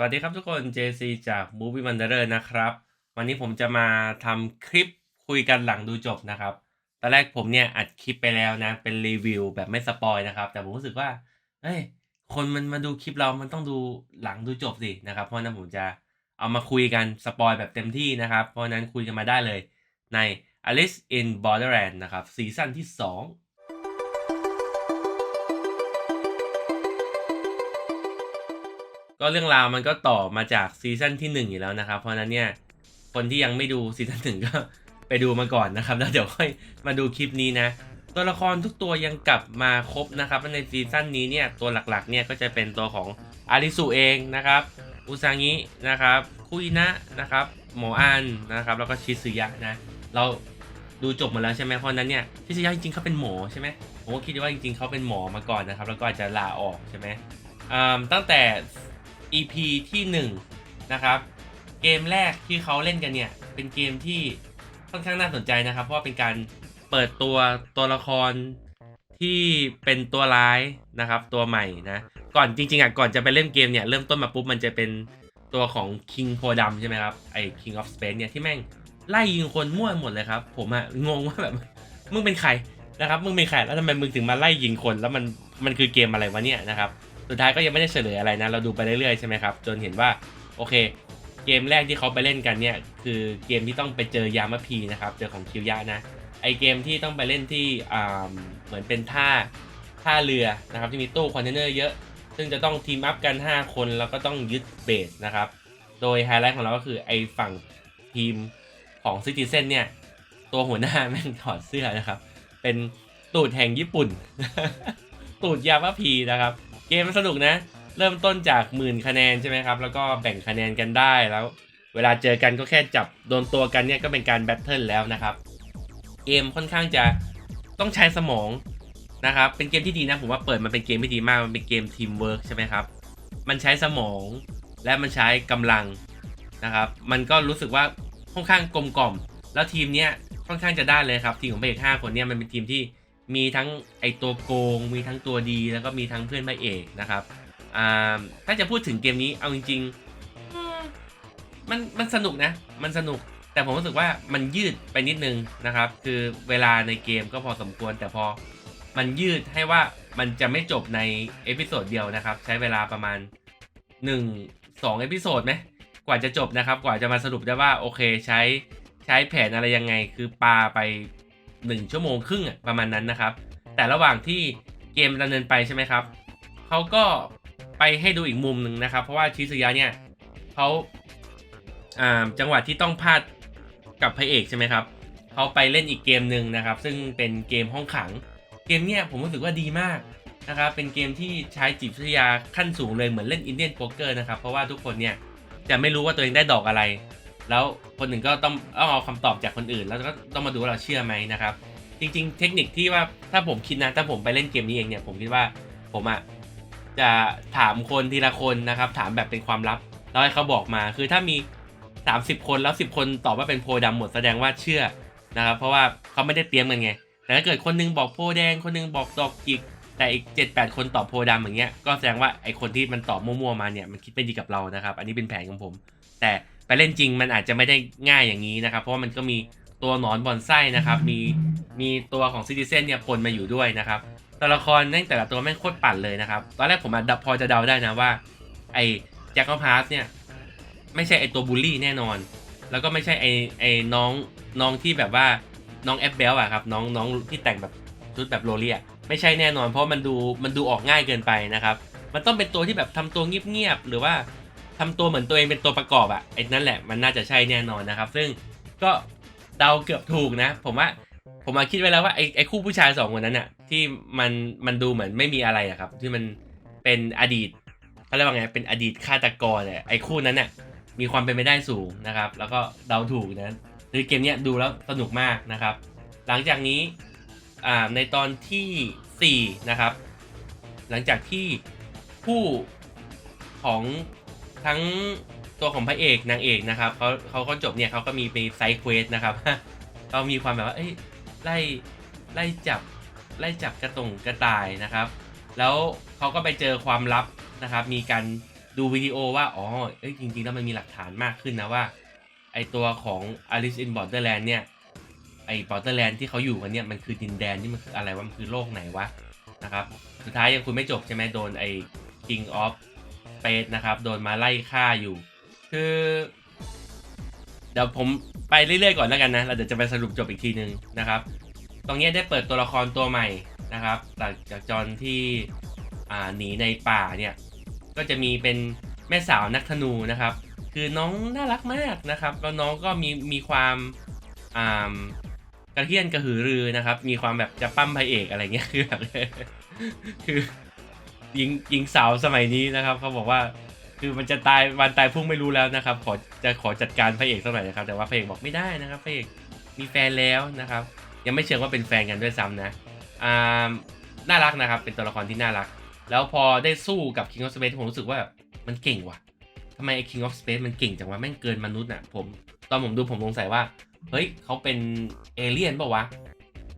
สวัสดีครับทุกคน JC จาก Movie Wanderer นะครับ วันนี้ผมจะมาทำคลิปคุยกันหลังดูจบนะครับ ตอนแรกผมเนี่ยอัดคลิปไปแล้วนะ เป็นรีวิวแบบไม่สปอยนะครับ แต่ผมรู้สึกว่าเอ้ย คนมันมาดูคลิปเรามันต้องดูหลังดูจบสินะครับ เพราะนั้นผมจะเอามาคุยกันสปอยแบบเต็มที่นะครับ เพราะฉะนั้นคุยกันมาได้เลยใน Alice in Borderland นะครับซีซั่นที่ 2 ก็เรื่องราวมันก็ต่อมาจากซีซั่นที่ 1 อยู่แล้วนะครับ เพราะนั้นเนี่ยคนที่ยังไม่ดูซีซั่นหนึ่งก็ไปดูมาก่อนนะครับ แล้วเดี๋ยวค่อยมาดูคลิปนี้นะ ตัวละครทุกตัวยังกลับมาครบนะครับในซีซั่นนี้เนี่ยตัวหลักๆเนี่ยก็จะเป็นตัวของอาริสุเองนะครับอุซางินะครับคุยนะนะครับหมออันนะครับแล้วก็ชิซึยะนะเราดูจบหมดแล้วใช่ไหมเพราะนั้นเนี่ยชิซึยะจริงๆเขาเป็นหมอใช่ไหมผมก็คิดว่าจริงๆเขาเป็นหมอมาก่อนนะครับ แล้วก็อาจจะลาออกใช่ไหมอ่าตั้งแต่ EP ที่ 1 นะครับ เกมแรกที่เขาเล่นกันเนี่ย เป็นเกมที่ค่อนข้างน่าสนใจนะครับ เพราะเป็นการเปิดตัวตัวละครที่เป็นตัวร้ายนะครับ ตัวใหม่นะ ก่อนจริงๆอะก่อนจะไปเล่นเกมเนี่ย เริ่มต้นมาปุ๊บมันจะเป็นตัวของ King โพดำใช่ไหมครับไอ้ King of Space เนี่ยที่แม่งไล่ยิงคนมั่วหมดเลยครับ ผมอะงงว่าแบบมึงเป็นใครนะครับมึงเป็นใครแล้วทำไมมึงถึงมาไล่ยิงคนแล้วมันมันคือเกมอะไรวะเนี่ยนะครับ สุดท้ายก็ยังไม่ได้เฉลยอะไรนะ เราดูไปเรื่อยๆใช่ไหมครับ จนเห็นว่าโอเค เกมแรกที่เขาไปเล่นกันเนี่ย คือเกมที่ต้องไปเจอยามะพีนะครับ เจอของคิวยะนะ ไอเกมที่ต้องไปเล่นที่อ่าเหมือนเป็นท่าท่าเรือนะครับที่มีตู้คอนเทนเนอร์เยอะ ซึ่งจะต้องทีมอัพกัน 5 คนแล้วก็ต้องยึดเบสนะครับ โดยไฮไลท์ของเราก็คือไอฝั่งทีมของซิติเซนเนี่ยตัวหัวหน้าแม่งถอดเสื้อนะครับ เป็นตูดแห่งญี่ปุ่น ตูดยามะพีนะครับ เกมสนุกนะ เริ่มต้นจากหมื่นคะแนนใช่ไหมครับ แล้วก็แบ่งคะแนนกันได้แล้ว เวลาเจอกันก็แค่จับโดนตัวกันเนี่ยก็เป็นการแบทเทิลแล้วนะครับ เกมค่อนข้างจะต้องใช้สมองนะครับ เป็นเกมที่ดีนะผมว่าเปิดมันเป็นเกมที่ดีมาก มันเป็นเกมทีมเวิร์กใช่ไหมครับ มันใช้สมองและมันใช้กำลังนะครับ มันก็รู้สึกว่าค่อนข้างกลมกล่อม แล้วทีมเนี้ยค่อนข้างจะได้เลยครับ ทีมของพระเอกห้าคนเนี่ยมันเป็นทีมที่ มีทั้งไอตัวโกง มีทั้งตัวดี แล้วก็มีทั้งเพื่อนพระเอกนะครับอ่าถ้าจะพูดถึงเกมนี้เอาจริงๆมมันมันสนุกนะ มันสนุก แต่ผมรู้สึกว่ามันยืดไปนิดนึงนะครับ คือเวลาในเกมก็พอสมควร แต่พอมันยืดให้ว่ามันจะไม่จบในเอพิโซดเดียวนะครับ ใช้เวลาประมาณ 1 2เอพิโซดไหมกว่าจะจบนะครับ กว่าจะมาสรุปได้ว่าโอเคใช้ใช้แผนอะไรยังไง คือปาไป 1 ชั่วโมงครึ่งอะประมาณนั้นนะครับ แต่ระหว่างที่เกมดำเนินไปใช่ไหมครับเขาก็ไปให้ดูอีกมุมหนึ่งนะครับ เพราะว่าชิซุยะเนี่ยเขาอ่าจังหวะที่ต้องพลาดกับพระเอกใช่ไหมครับเขาไปเล่นอีกเกมหนึ่งนะครับ ซึ่งเป็นเกมห้องขัง เกมเนี่ยผมรู้สึกว่าดีมากนะครับเป็นเกมที่ใช้จิตวิทยาขั้นสูงเลยเหมือนเล่นอินเดียนโป๊กเกอร์นะครับ เพราะว่าทุกคนเนี่ยจะไม่รู้ว่าตัวเองได้ดอกอะไร แล้วคนหนึ่งก็ต้องเอาคำตอบจากคนอื่น แล้วก็ต้องมาดูว่าเราเชื่อไหมนะครับ จริง ๆ เทคนิคที่ว่าถ้าผมคิดนะถ้าผมไปเล่นเกมนี้เองเนี่ยผมคิดว่าผมอะจะถามคนทีละคนนะครับ ถามแบบเป็นความลับแล้วให้เขาบอกมา คือถ้ามี 30 คนแล้ว 10 คนตอบว่าเป็นโพดำหมดแสดงว่าเชื่อนะครับ เพราะว่าเขาไม่ได้เตรียมกันไง แต่ถ้าเกิดคนนึงบอกโพแดง คนนึงบอกดอกจิก แต่อีก 7-8 คนตอบโพดำอย่างเงี้ย ก็แสดงว่าไอคนที่มันตอบมั่วๆมาเนี่ยมันคิดไม่ดีกับเรานะครับ อันนี้เป็นแผนของผม แต่ ไปเล่นจริงมันอาจจะไม่ได้ง่ายอย่างนี้นะครับ เพราะมันก็มีตัวหนอนบอนไส้นะครับ มีมีตัวของซิติเซนเนี่ยปนมาอยู่ด้วยนะครับตัวละครแม่งแต่ละตัวแม่งโคตรปั่นเลยนะครับ ตอนแรกผมอะพอจะเดาได้นะว่า ไอ้แจ็คพาร์สเนี่ย ไม่ใช่ไอ้ตัวบูลลี่แน่นอน แล้วก็ไม่ใช่ไอ้ไอ้น้องน้องที่แบบว่าน้องแอปเบลอะครับน้องน้องที่แต่งแบบชุดแบบโรเลียไม่ใช่แน่นอน เพราะมันดูมันดูออกง่ายเกินไปนะครับ มันต้องเป็นตัวที่แบบทำตัวเงียบๆหรือว่า ทำตัวเหมือนตัวเองเป็นตัวประกอบอะไอ้นั่นแหละมันน่าจะใช่แน่นอนนะครับ ซึ่งก็เดาเกือบถูกนะ ผมว่าผมมาคิดไว้แล้วว่าไอ้ไอ้คู่ผู้ชายสองคนนั้นน่ะที่มันมันดูเหมือนไม่มีอะไรอะครับ ที่มันเป็นอดีตเขาเรียกว่าไงเป็นอดีตฆาตกรเนี่ยไอ้คู่นั้นน่ะมีความเป็นไปได้สูงนะครับ แล้วก็เดาถูกนะคือเกมเนี้ยดูแล้วสนุกมากนะครับ หลังจากนี้อ่าในตอนที่สี่นะครับ หลังจากที่ผู้ของ ทั้งตัวของพระเอกนางเอกนะครับเขาเขาก็จบเนี่ยเขาก็มีไปไซเควสนะครับก็มีความแบบว่าเอ้ยไล่ไล่จับไล่จับกระตงกระต่ายนะครับ แล้วเขาก็ไปเจอความลับนะครับ มีการดูวิดีโอว่าอ๋อเอ้ยจริงๆแล้วมันมีหลักฐานมากขึ้นนะว่าไอตัวของ Alice in Borderland เนี่ยไอ Borderland ที่เขาอยู่กันเนี่ยมันคือดินแดนที่มันคืออะไรวะมันคือโลกไหนวะนะครับสุดท้ายยังคุยไม่จบใช่ไหมโดนไอ King of Space นะครับ โดนมาไล่ฆ่าอยู่ คือ เดี๋ยวผมไปเรื่อยๆก่อนแล้วกันนะเราเดี๋ยวจะไปสรุปจบอีกทีนึงนะครับ ตรงนี้ได้เปิดตัวละครตัวใหม่นะครับจากจากจอนที่หนีในป่าเนี่ยก็จะมีเป็นแม่สาวนักธนูนะครับ คือน้องน่ารักมากนะครับแล้วน้องก็มีมีความกระเทียนกระหือรือนะครับ มีความแบบจะปั้มพระเอกอะไรเงี้ยคือแบบคือ ยิงยิงสาวสมัยนี้นะครับเขาบอกว่าคือมันจะตายวันตายพรุ่งไม่รู้แล้วนะครับ ขอจะขอจัดการพระเอกสักหน่อยนะครับ แต่ว่าพระเอกบอกไม่ได้นะครับพระเอกมีแฟนแล้วนะครับ ยังไม่เชิงว่าเป็นแฟนกันด้วยซ้ำนะอ่าน่ารักนะครับ เป็นตัวละครที่น่ารัก แล้วพอได้สู้กับ King of Space ผมรู้สึกว่ามันเก่งว่ะทำไมไอ้ King of Space มันเก่งจังวะแม่งเกินมนุษย์อะผมตอนผมดูผมสงสัยว่า เฮ้ยเขาเป็นเอเลี่ยนป่าวะ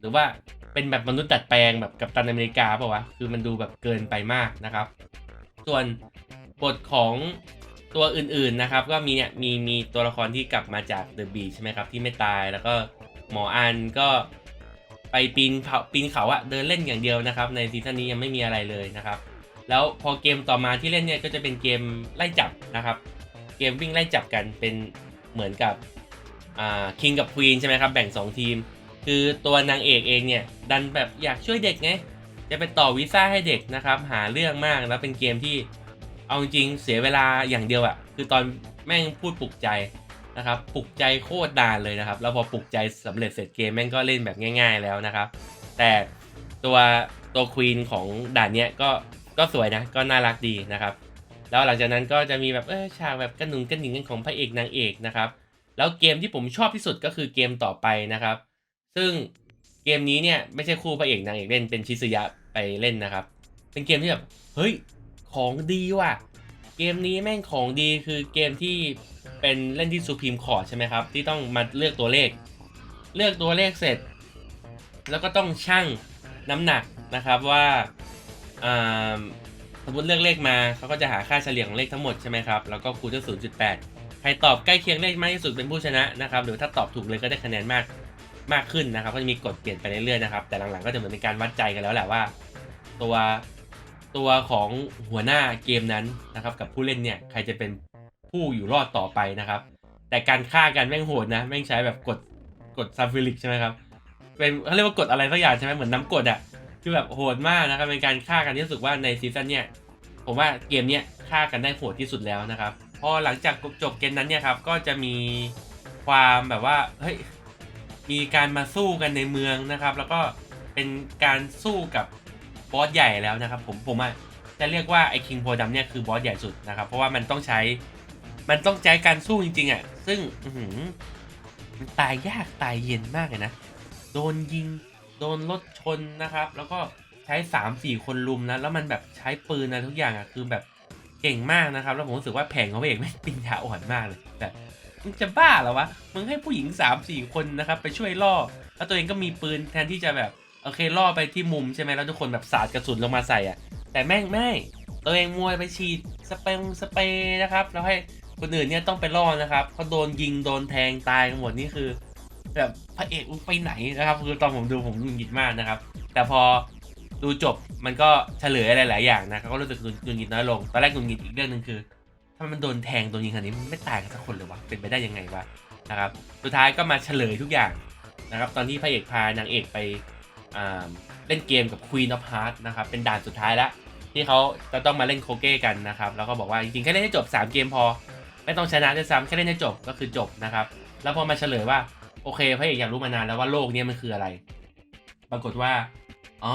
หรือว่า เป็นแบบมนุษย์ดัดแปลงแบบกับตันอเมริกาป่าวะคือมันดูแบบเกินไปมากนะครับ ส่วนบทของตัวอื่นๆนะครับ ก็มีเนี่ยมีมีตัวละครที่กลับมาจากเดอะบีใช่ไหมครับ ที่ไม่ตายแล้วก็หมออันก็ไปปีนเขาปีนเขาอะเดินเล่นอย่างเดียวนะครับ ในซีซั่นนี้ยังไม่มีอะไรเลยนะครับ แล้วพอเกมต่อมาที่เล่นเนี่ยก็จะเป็นเกมไล่จับนะครับ เกมวิ่งไล่จับกันเป็นเหมือนกับอ่าคิงกับควีนใช่ไหมครับแบ่ง 2 ทีม คือตัวนางเอกเองเนี่ย ดันแบบอยากช่วยเด็กไงจะไปต่อวีซ่าให้เด็กนะครับ หาเรื่องมากแล้วเป็นเกมที่เอาจริงเสียเวลาอย่างเดียวอะคือตอนแม่งพูดปลุกใจนะครับปลุกใจโคตรดานเลยนะครับแล้วพอปลุกใจสำเร็จเสร็จเกมแม่งก็เล่นแบบง่าย ๆแล้วนะครับ แต่ตัวตัวควีนของด่านเนี้ยก็ก็สวยนะก็น่ารักดีนะครับ แล้วหลังจากนั้นก็จะมีแบบเออฉากแบบกระหนุงกระหนิงกันของพระเอกนางเอกนะครับ แล้วเกมที่ผมชอบที่สุดก็คือเกมต่อไปนะครับ ซึ่งเกมนี้เนี่ยไม่ใช่คู่พระเอกนางเอกเล่นเป็นชิซุยะไปเล่นนะครับ เป็นเกมที่แบบเฮ้ยของดีว่ะ เกมนี้แม่งของดีคือเกมที่เป็นเล่นที่ซูพีมคอร์ดใช่ไหมครับ ที่ต้องมาเลือกตัวเลข เลือกตัวเลขเสร็จ แล้วก็ต้องชั่งน้ำหนักนะครับว่าอ่าสมมติเลือกเลขมาเขาก็จะหาค่าเฉลี่ยของเลขทั้งหมดใช่ไหมครับแล้วก็คูณด้วย0.8 ใครตอบใกล้เคียงเลขมากที่สุดเป็นผู้ชนะนะครับหรือถ้าตอบถูกเลยก็ได้คะแนนมาก มากขึ้นนะครับ ก็จะมีกฎเปลี่ยนไปเรื่อยๆนะครับ แต่หลังๆก็จะเหมือนเป็นการวัดใจกันแล้วแหละว่า ตัวตัวของหัวหน้าเกมนั้นนะครับ กับผู้เล่นเนี่ยใครจะเป็นผู้อยู่รอดต่อไปนะครับ แต่การฆ่ากันแม่งโหดนะแม่งใช้แบบกดกดซัฟฟิลิกใช่ไหมครับเป็นเขาเรียกว่ากดอะไรสักอย่างใช่ไหมเหมือนน้ำกดอะคือแบบโหดมากนะครับเป็นการฆ่ากันที่รู้สึกว่าในซีซั่นเนี่ยผมว่าเกมเนี้ยฆ่ากันได้โหดที่สุดแล้วนะครับ พอหลังจากจบเกมนั้นเนี่ยครับก็จะมีความแบบว่าเฮ้ย มีการมาสู้กันในเมืองนะครับ แล้วก็เป็นการสู้กับบอสใหญ่แล้วนะครับ ผมผมอะจะเรียกว่าไอ้คิงโพดัมเนี่ยคือบอสใหญ่สุดนะครับ เพราะว่ามันต้องใช้มันต้องใช้การสู้จริงๆอะซึ่งอื้มันตายยากตายเย็นมากเลยนะ โดนยิงโดนรถชนนะครับ แล้วก็ใช้สามสี่คนลุมนะแล้วมันแบบใช้ปืนนะทุกอย่างอะคือแบบเก่งมากนะครับ แล้วผมรู้สึกว่าแผงของเอกแม่ปิญญาอ่อนมากเลยแบบ มึงจะบ้าเหรอวะ มึงให้ผู้หญิงสามสี่คนนะครับไปช่วยล่อ แล้วตัวเองก็มีปืนแทนที่จะแบบโอเคล่อไปที่มุมใช่ไหมแล้วทุกคนแบบสาดกระสุนลงมาใส่อะ แต่แม่งไม่ตัวเองมวยไปฉีดสเปรย์สเปรย์นะครับ แล้วให้คนอื่นเนี่ยต้องไปล่อนะครับเขาโดนยิงโดนแทงตายกันหมดนี่คือ แบบพระเอกไปไหนนะครับ คือตอนผมดูผมหงุดหงิดมากนะครับ แต่พอดูจบมันก็เฉลยอะไรหลายอย่างนะครับก็รู้สึกหงุดหงิดน้อยลง ตอนแรกหงุดหงิดอีกเรื่องหนึ่งคือ ถ้ามันโดนแทงโดนยิงขนาดนี้ไม่ตายกันสักคนเลยวะเป็นไปได้ยังไงวะนะครับสุดท้ายก็มาเฉลยทุกอย่างนะครับตอนที่พระเอกพานางเอกไปเล่นเกมกับ Queen of Hearts นะครับเป็นด่านสุดท้ายแล้วที่เขาจะต้องมาเล่นโคเก้กันนะครับแล้วก็บอกว่าจริงๆแค่เล่นให้จบ 3 เกมพอ ไม่ต้องชนะด้วยซ้ำแค่เล่นให้จบก็คือจบนะครับแล้วพอมาเฉลยว่าโอเคพระเอกอยากรู้มานานแล้วว่าโลกนี้มันคืออะไร ปรากฏว่าอ๋อ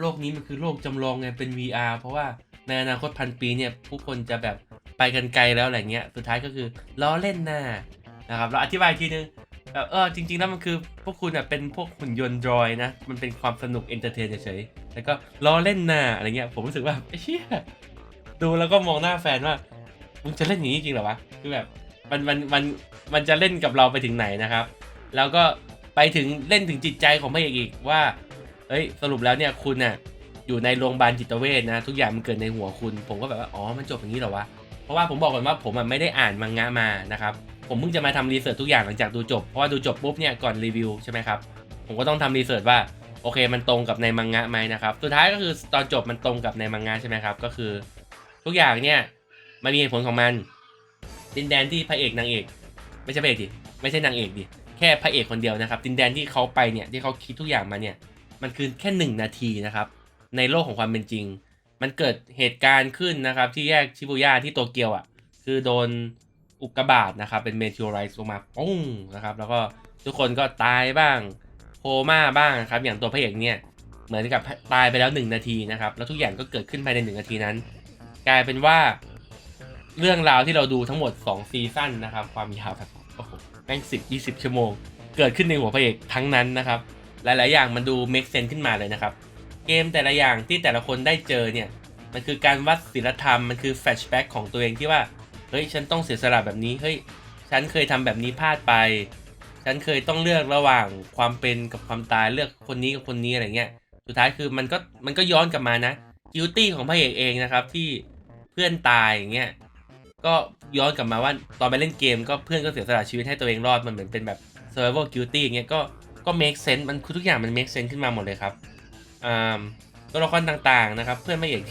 โลกนี้มันคือโลกจำลองไงเป็น VR เพราะว่าในอนาคตพันปีเนี่ยผู้คนจะแบบ ไปกันไกลแล้วอะไรเงี้ยสุดท้ายก็คือล้อเล่นน่านะครับเราอธิบายอีกทีนึงแบบเออจริง ๆ แล้วมันคือพวกคุณอะเป็นพวกหุ่นยนต์ดรอยนะ มันเป็นความสนุกเอนเตอร์เทนเฉยๆแล้วก็ล้อเล่นน่าอะไรเงี้ยผมรู้สึกว่าไอ้เชี่ยดูแล้วก็มองหน้าแฟนว่ามึงจะเล่นอย่างนี้จริงเหรอวะคือแบบมันมันมันมันจะเล่นกับเราไปถึงไหนนะครับ แล้วก็ไปถึงเล่นถึงจิตใจของพระเอกอีกว่าเฮ้ยสรุปแล้วเนี่ยคุณน่ะอยู่ในโรงพยาบาลจิตเวชนะ ทุกอย่างมันเกิดในหัวคุณ ผมก็แบบว่าอ๋อมันจบอย่างนี้เหรอวะ ราะว่าผมบอกก่อนว่าผมไม่ได้อ่านมังงะมานะครับผมเพิ่งจะมาทำรีเสิร์ชทุกอย่างหลังจากดูจบเพราะว่าดูจบปุ๊บเนี่ยก่อนรีวิวใช่ไหมครับผมก็ต้องทำรีเสิร์ชว่าโอเคมันตรงกับในมังงะไหมนะครับสุดท้ายก็คือตอนจบมันตรงกับในมังงะใช่ไหมครับก็คือ ทุกอย่างเนี่ยมันมีเหตุผลของมันดินแดนที่พระเอกนางเอก ไม่ใช่พระเอกดิไม่ใช่นางเอกดิแค่พระเอกคนเดียวนะครับ ดินแดนที่เขาไปเนี่ยที่เขาคิดทุกอย่างมาเนี่ยมันคือแค่หนึ่งนาทีนะครับในโลกของความเป็นจริง มันเกิดเหตุการณ์ขึ้นนะครับ ที่แยกชิบุย่าที่โตเกียวอะ คือโดนอุกกาบาตนะครับ เป็นเมทิโอไรส์ลงมาปุ้งนะครับ แล้วก็ทุกคนก็ตายบ้างโคม่าบ้างนะครับ อย่างตัวพระเอกเนี่ย เหมือนกับตายไปแล้วหนึ่งนาทีนะครับ แล้วทุกอย่างก็เกิดขึ้นภายในหนึ่งนาทีนั้น กลายเป็นว่าเรื่องราวที่เราดูทั้งหมด 2 ซีซั่นนะครับ ความยาวแบบโอ้โหแม่งสิบยี่สิบชั่วโมง เกิดขึ้นในหัวพระเอกทั้งนั้นนะครับ หลาย ๆ อย่างมันดู make sense ขึ้นมาเลยนะครับ เกมแต่ละอย่างที่แต่ละคนได้เจอเนี่ย มันคือการวัดศีลธรรม มันคือแฟลชแบ็กของตัวเองที่ว่า เฮ้ย ฉันต้องเสียสละแบบนี้ เฮ้ย ฉันเคยทำแบบนี้พลาดไป ฉันเคยต้องเลือกระหว่างความเป็นกับความตาย เลือกคนนี้กับคนนี้อะไรเงี้ย สุดท้ายคือมันก็มันก็ย้อนกลับมานะกิลตี้ของพระเอกเองนะครับที่เพื่อนตายอย่างเงี้ย ก็ย้อนกลับมาว่าตอนไปเล่นเกมก็เพื่อนก็เสียสละชีวิตให้ตัวเองรอด มันเหมือนเป็นแบบ survival guilty อย่างเงี้ยก็ก็ make sense มันคือทุกอย่างมัน make sense ขึ้นมาหมดเลยครับ ตัวละครต่างๆนะครับ เพื่อนไม่เอก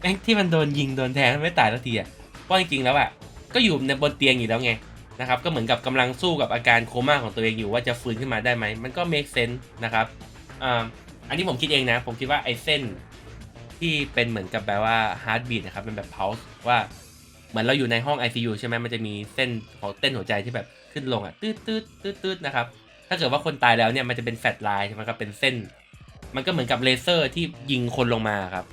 แม่งที่มันโดนยิงโดนแทงไม่ตายสักทีอะเพราะจริงๆแล้วอะก็อยู่ในบนเตียงอยู่แล้วไงนะครับก็เหมือนกับกำลังสู้กับอาการโคม่าของตัวเองอยู่ว่าจะฟื้นขึ้นมาได้ไหมมันก็ make sense นะครับอันนี้ผมคิดเองนะ ผมคิดว่าไอ้เส้นที่เป็นเหมือนกับแบบว่า heartbeat นะครับเป็นแบบ pulse ว่าเหมือนเราอยู่ในห้อง ICU ใช่ไหมมันจะมีเส้นของเต้นหัวใจที่แบบขึ้นลงอะตืดตืดตืดตืดนะครับถ้าเกิดว่าคนตายแล้วเนี่ยมันจะเป็นแฟลชไลน์ใช่ไหมครับเป็นเส้น มันก็เหมือนกับเลเซอร์ที่ยิงคนลงมาครับ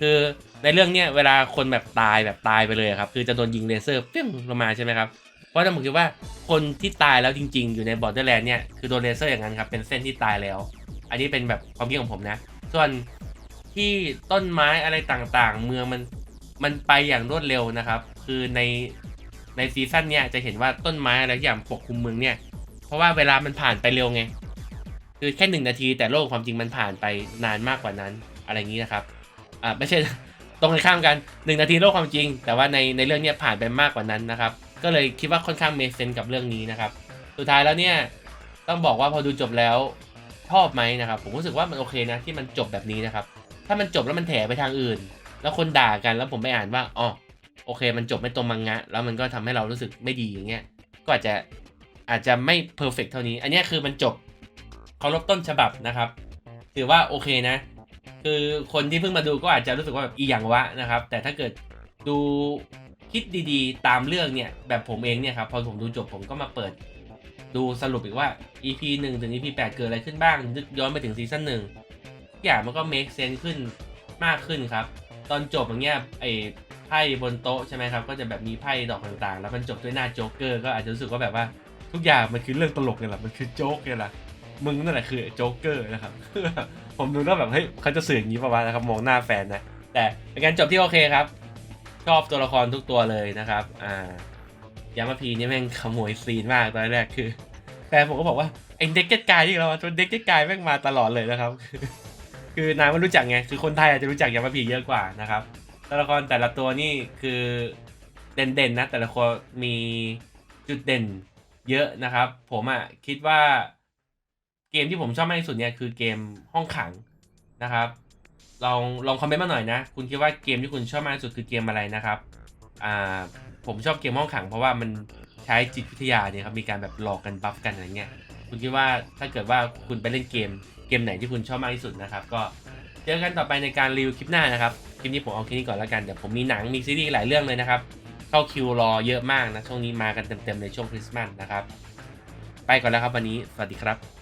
คือในเรื่องเนี้ยเวลาคนแบบตายแบบตายไปเลยครับ คือจะโดนยิงเลเซอร์เปี้ยงลงมาใช่ไหมครับ เพราะฉะนั้นผมคิดว่าคนที่ตายแล้วจริง ๆ อยู่ในบอร์เดอร์แลนด์เนี่ยคือโดนเลเซอร์อย่างนั้นครับเป็นเส้นที่ตายแล้ว อันนี้เป็นแบบความคิดของผมนะ ส่วนที่ต้นไม้อะไรต่างๆ เมืองมันมันไปอย่างรวดเร็วนะครับ คือในในซีซั่นเนี่ยจะเห็นว่าต้นไม้อะไรอย่างปกคลุมเมืองเนี่ย เพราะว่าเวลามันผ่านไปเร็วไง คือแค่หนึ่งนาทีแต่โลกความจริงมันผ่านไปนานมากกว่านั้นอะไรอย่างนี้นะครับอ่าไม่ใช่ตรงกันข้ามกันหนึ่งนาทีโลกความจริง แต่ว่าในในเรื่องเนี้ยผ่านไปมากกว่านั้นนะครับ ก็เลยคิดว่าค่อนข้างเมคเซนกับเรื่องนี้นะครับ สุดท้ายแล้วเนี่ยต้องบอกว่าพอดูจบแล้วชอบไหมนะครับ ผมรู้สึกว่ามันโอเคนะที่มันจบแบบนี้นะครับ ถ้ามันจบแล้วมันแถไปทางอื่น แล้วคนด่ากันแล้วผมไปอ่านว่าอ๋อโอเค มันจบไม่ตรงมังงะ แล้วมันก็ทำให้เรารู้สึกไม่ดีอย่างเงี้ยก็อาจจะอาจจะไม่เพอร์เฟกเท่านี้ อันนี้คือมันจบ เคารพต้นฉบับนะครับ ถือว่าโอเคนะ คือคนที่เพิ่งมาดูก็อาจจะรู้สึกว่าแบบอีหยังวะนะครับ แต่ถ้าเกิดดูคิดดีๆ ตามเรื่องเนี่ยแบบผมเองเนี่ยครับพอผมดูจบผมก็มาเปิด ดูสรุปอีกว่า EP 1 ถึง EP 8 เกิดอะไรขึ้นบ้างนึกย้อนไปถึงซีซั่นหนึ่งทุกอย่างมันก็ make sense ขึ้นมากขึ้นครับ ตอนจบอย่างเงี้ยไอ้ไพ่บนโต๊ะใช่ไหมครับ ก็จะแบบมีไพ่ดอกต่างๆ แล้วมันจบด้วยหน้าโจ๊กเกอร์ก็อาจจะรู้สึกว่าแบบว่าทุกอย่างมันคือเรื่องตลกเนี่ยแหละมันคือโจ๊กเนี่ยแหละ มึงนั่นแหละคือโจ๊กเกอร์นะครับ ผมดูแล้วแบบเฮ้ยเขาจะสื่ออย่างนี้ป่าวะนะครับมองหน้าแฟนนะ แต่เป็นการจบที่โอเคครับ ชอบตัวละครทุกตัวเลยนะครับ อ่ายามาพีนี่แม่งขโมยซีนมากตอนแรกคือแฟนผมก็บอกว่าไอ้เด็กเก็ตกายที่เราตัวเด็กเก็ตกายแม่งมาตลอดเลยนะครับ คือนายไม่รู้จักไงคือคนไทยอาจจะรู้จักยามาพีเยอะกว่านะครับตัวละครแต่ละตัวนี่คือเด่นๆนะ แต่ละคนมีจุดเด่นเยอะนะครับ ผมอะคิดว่า เกมที่ผมชอบมากที่สุดเนี่ยคือเกมห้องขังนะครับ ลองลองคอมเมนต์มาหน่อยนะ คุณคิดว่าเกมที่คุณชอบมากที่สุดคือเกมอะไรนะครับอ่าผมชอบเกมห้องขัง เพราะว่ามันใช้จิตวิทยาเนี่ยครับมีการแบบหลอกกันบัฟกันอะไรเงี้ยคุณคิดว่าถ้าเกิดว่าคุณไปเล่นเกมเกมไหนที่คุณชอบมากที่สุดนะครับ ก็เจอกันต่อไปในการรีวิวคลิปหน้านะครับคลิปนี้ผมเอาแค่นี้ก่อนแล้วกันเดี๋ยวผมมีหนังมีซีรีส์หลายเรื่องเลยนะครับเข้าคิวรอเยอะมากนะช่วงนี้มากันเต็มๆในช่วงคริสต์มาสนะครับ ไปก่อนแล้วครับวันนี้สวัสดีครับ